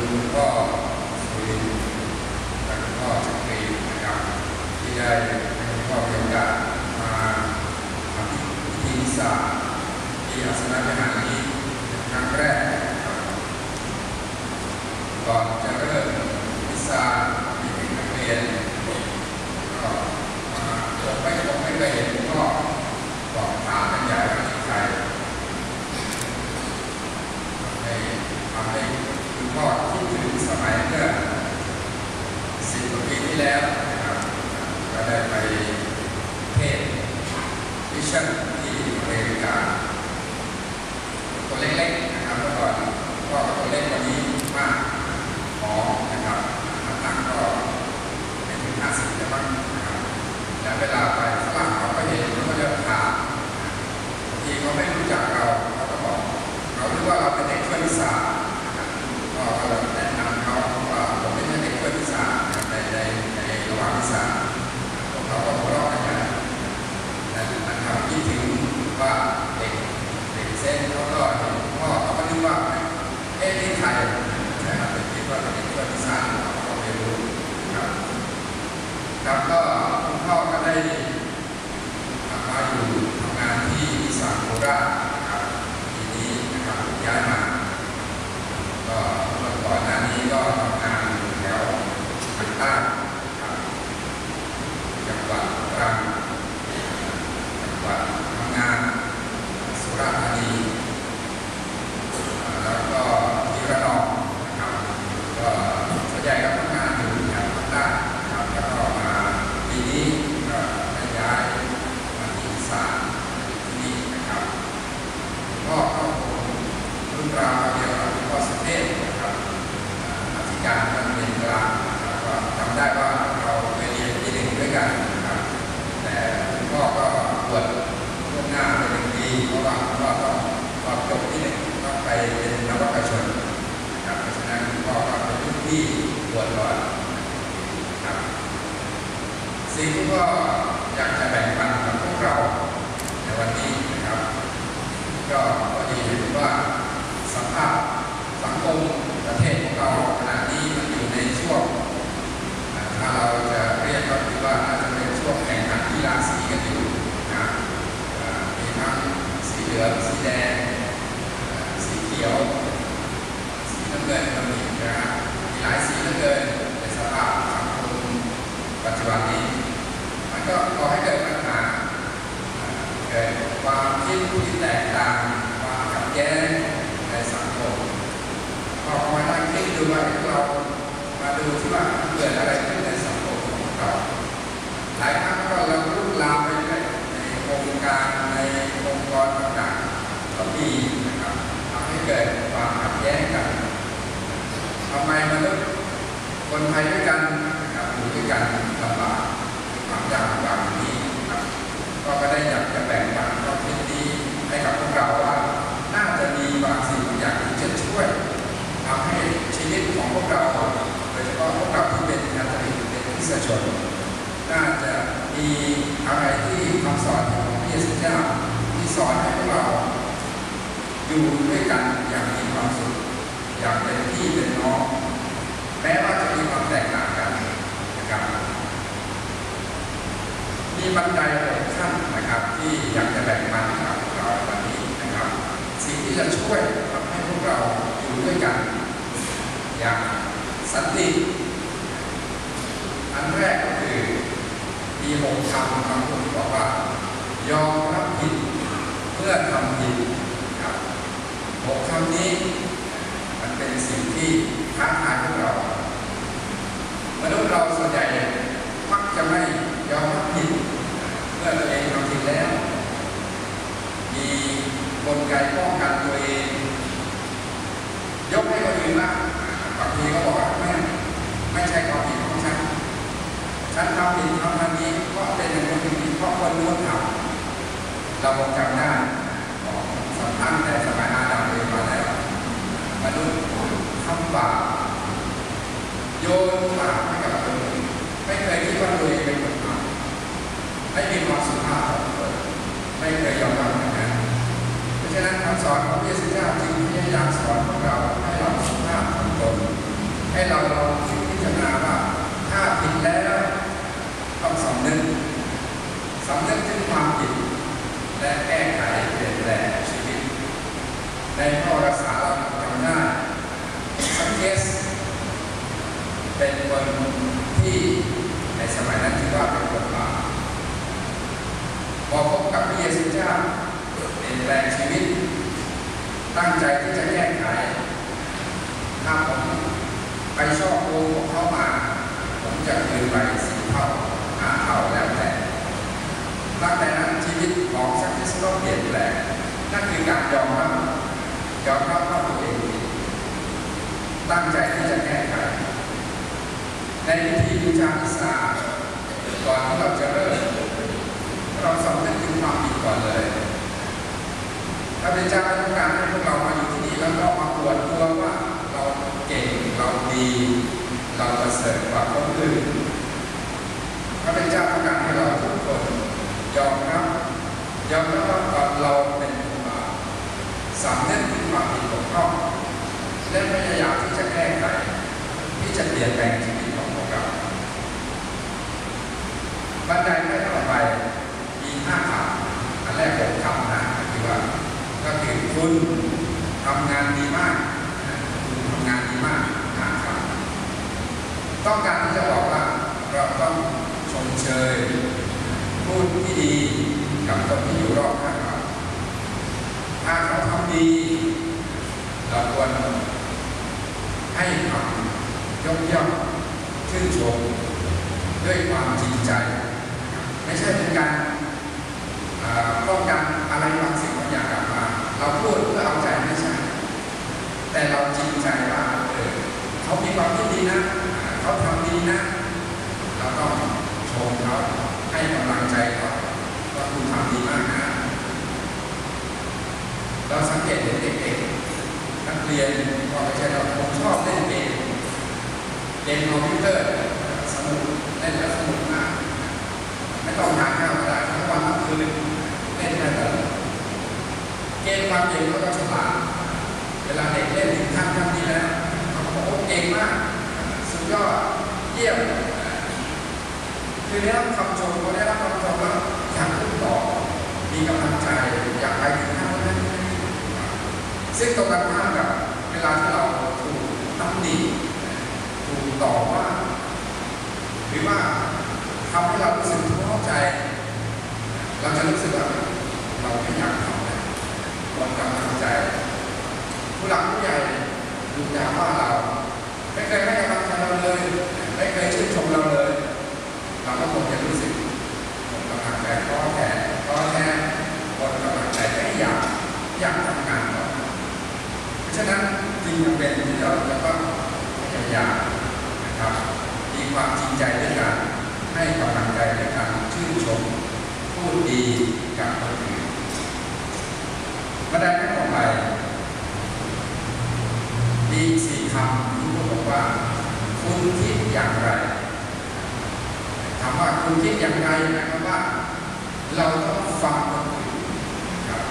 คุณพ่อคือท่านพ่อจักรีนะครับที่ได้ให้พ่อมีาสมาทำพิธีศาสตร์ที่อาสนะทหารนี้ครั้งแรก สานโคราชนะครับทีนี้นะครับย้ายมา ก็เมื่อก่อนหน้านี้ก็ทำงานอยู่แถวทางใต้ครับจังหวัดตรังจังหวัดทำงาน สุราษฎร์ธานีแล้วก็ที่ระนองนะครับก็ส่วนใหญ่ก็ทำงานอยู่แถวภาคใต้นะครับแล้วก็มาปีนี้ก็ได้ย้ายมาที่อีสานที่นี่นะครับก็ก็คงรุ่นราวเดียวกับหลวงพ่อสุเทพนะครับอธิการบรรเรียนกลางนะครับก็จำได้ว่าเราไปเรียนที่หนึ่งด้วยกันนะครับ แต่คุณพ่อก็บวชล่วงหน้าไปหนึ่งปีเพราะว่าคุณพ่อต้องพอจบที่หนึ่งต้องไปเป็นนวัตชนนะครับเพราะฉะนั้นคุณพ่อก็เป็นรุ่นที่บวชก่อนนะครับสิ่งที่พ่ออยากจะแบ่งปันกับพวกเราในวันนี้นะครับ ก็พอดีเห็นว่าสภาพสังคมประเทศของเราขณะนี้มันอยู่ในช่วง ถ้าเราจะเรียกก็คือว่าน่าจะเป็นช่วงแข่งขันกีฬาสีกันอยู่นะอ่ามีทั้งสีเหลืองสีแดงอ่าสีเขียว สีน้ำเงินก็มีนะฮะมี หลายสีเลือเกินในสภาพสังคมปัจจุบันนี้ มันก็ก่อให้เกิดปัญหาอ่าเกิดความคิดที่แตกต่างความขัดแย้งในสังคมออกมานั่งคิดดูว่าเรามาดูที่ว่าเกิดอะไรขึ้นในสังคมของเราหลายครั้งก็เราลุกลามไปในองค์การในองค์กรต่างๆก็มีนะครับทำให้เกิดความขัดแย้งกันทำไมมนุษย์ คนไทยด้วยกันนะครับอยู่ด้วยกันลำบากความยากลำบากอย่างนี้นะครับก็ก็ได้อยากจะแบ่งปันความคิดนี้ให้กับพวกเราว่า น่าจะมีบางสิ่งบางอย่างที่จะช่วยทำให้ชีวิตของพวกเราโดยเฉพาะพวกเราที่เป็นคาทอลิกเป็นคริสตชนน่าจะมีอะไรที่คำสอนของพระเยซูเจ้าที่สอนให้พวกเรา อยู่ด้วยกันอย่างมีความสุขอย่างเป็นพี่เป็นน้อง แม้ว่าจะมีความแตกต่างกันนะครับมีบันไดหกขั้นนะครับที่อยากจะแบ่งปันกับเราวันนี้นะครับ สิ่งที่จะช่วยทำให้พวกเราอยู่ด้วยกัน อย่างสันติอันแรกก็คือมีหกคำคำพูดบอกว่ายอมรับผิดเพื่อทำผิดครับหกคำนี้มันเป็นสิ่งที่ท้าทายพวกเรา เราส่วนใหญ่มักจะไม่ยอมรับผิดเมื่อตัวเองทำผิดแล้ว มีกลไกป้องกันตัวเอง ยกให้คนอื่นบ้างบางทีก็บอกว่าไม่ไม่ใช่ความผิดของฉัน ฉันทำผิดทำอันนี้เพราะเป็นอย่างคนอื่นเพราะคนนู้นทำเราบอกจำได้บอกสัมพันธ์แต่สมัยอาดัมเลยมาแล้วมนุษย์ทำบาปโยนบาป ยคิดว่าตัวเองเป็นคนทำไม่มีความสุภาพของคนไม่เคยยอมรับอย่างนั้นเพราะฉะนั้นคำสอนของพระเยซูเจ้าจึงพยายามสอนพวกเราให้เราสุภาพของตนให้เราลองคิดพิจารณาว่าถ้าผิดแล้วต้องสำนึกสำนึกถึงความผิด และแก้ไขเปลี่ยนแปลงชีวิต ในข้อรักษาเราจำได้สังเกสเป็นคนที่ในสมัยนั้นถือว่าเป็นคนบาป พบกับพระเยซูเจ้าเปลี่ยนแปลงชีวิต ตั้งใจที่จะแก้ไขถ้าผมไปชอบโกงของเขามา ผมจะคืนไปสี่เท่าห้าเท่าแล้วแต่ตั้งแต่นั้นชีวิตของสักทิสก็เปลี่ยนแปลงนั่นคือการยอมรับยอมรับว่าตัวเองตั้งใจที่จะแก้ไขในพิธีบูชาอิสลามก่อนที่เราจะเริ่มเราสำนึกถึง ก่อนเลยพระเป็นเจ้าต้องการให้พวกเรามาอยู่ที่นี่แล้วก็มาปวดตัวว่าเราเก่งเราดี เราประเสริฐกว่าคนอื่นพระเป็นเจ้าต้องการให้เราทุกคนยอมรับยอมรับว่าเราเป็นผู้บาปสำนึกถึงความผิดของเราและพยายามที่จะแก้ไขที่จะเปลี่ยนแปลงชีวิตของพวกเรา บันไดขั้นต่อไปมีห้าคำอันแรกผมคำนะก็คือว่าก็คือคุณทำงานดีมากคุณทำงานดีมากห้าคำต้องการที่จะบอกว่าเราต้องชมเชย พูดที่ดี กับมีอยู่รอบข้างเราถ้าเขาทำดีเราควรให้คำยกย่องชื่นชม ด้วยความจริงใจ ไม่ใช่เป็นการเอ่อป้องกันอะไรบางสิ่งบางอย่างกลับมา เราพูดเพื่อเอาใจไม่ใช่ แต่เราจริงใจว่าเออเขามีความคิดดีนะอ่าเขาทำดีนะ เราต้องชมเขาให้กำลังใจเขาว่าคุณทำดีมากนะ เราสังเกตเห็นเด็กๆนักเรียนก็ไม่ใช่เราผมชอบเล่นเกมเกมคอมพิวเตอร์สนุกเล่นแล้วสนุกมากไม่ต้องหาข้าวก็ได้ทั้งวันทั้งคืนเล่นได้เลยเกมความเก่งเขาก็ฉลาดเวลาเด็กเล่นถึงขั้นขั้นนี้แล้วเขาบอกว่าเก่งมากสุดยอดเยี่ยมคือได้รับคำชมพอได้รับคำชมแล้วอยากขึ้นต่อมีกำลังใจอยากไปถึง ซึ่งตรงกันข้ามกับเวลาที่เราถูกตำหนิถูกต่อว่า หรือว่าทำให้เรารู้สึกท้อใจ เราจะรู้สึกว่าเราไม่อยากทำแล้วหมดกำลังใจ ผู้หลักผู้ใหญ่ดูด่าว่าเรา ไม่เคยให้กำลังใจเราเลย ไม่เคยชื่นชมเราเลย เราก็คงจะรู้สึกหมดกำลังใจท้อแท้ท้อแท้หมดกำลังใจไม่อยากอยากทำงานต่อเพราะ ฉะนั้นจึงจำเป็นที่เราจะต้องพยายามนะครับมีความจริงใจด้วยกันให้กำลังใจด้วยกันชื่นชมพูดดีกับคนอื่นมาได้ขั้นต่อไปมีสี่คำที่พูดบอกว่า คุณคิดอย่างไรถามว่าคุณคิดอย่างไรหมายความว่า เราต้องฟังคนอื่นครับ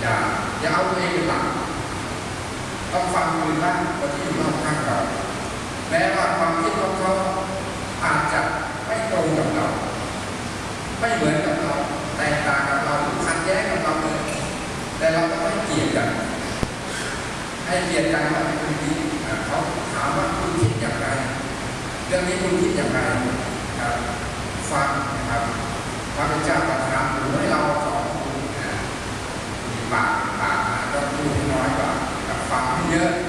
อย่า อย่าเอาตัวเองเป็นหลักต้องฟังคนอื่นบ้างคนที่อยู่รอบข้างเราแม้ว่าความคิดของเขาอาจจะไม่ตรงกับเรา ไม่เหมือนกับเราแตกต่างกับเราขัดแย้งกับเราเลยแต่เราก็ไม่เกลียดกัน ให้เกลียดกันว่าคุณนี้เขาถามว่าคุณคิดอย่างไร เรื่องนี้คุณคิดอย่างไรครับฟังนะครับพระเจ้าประทานหรือให้เราสอนคุณปาก Yeah.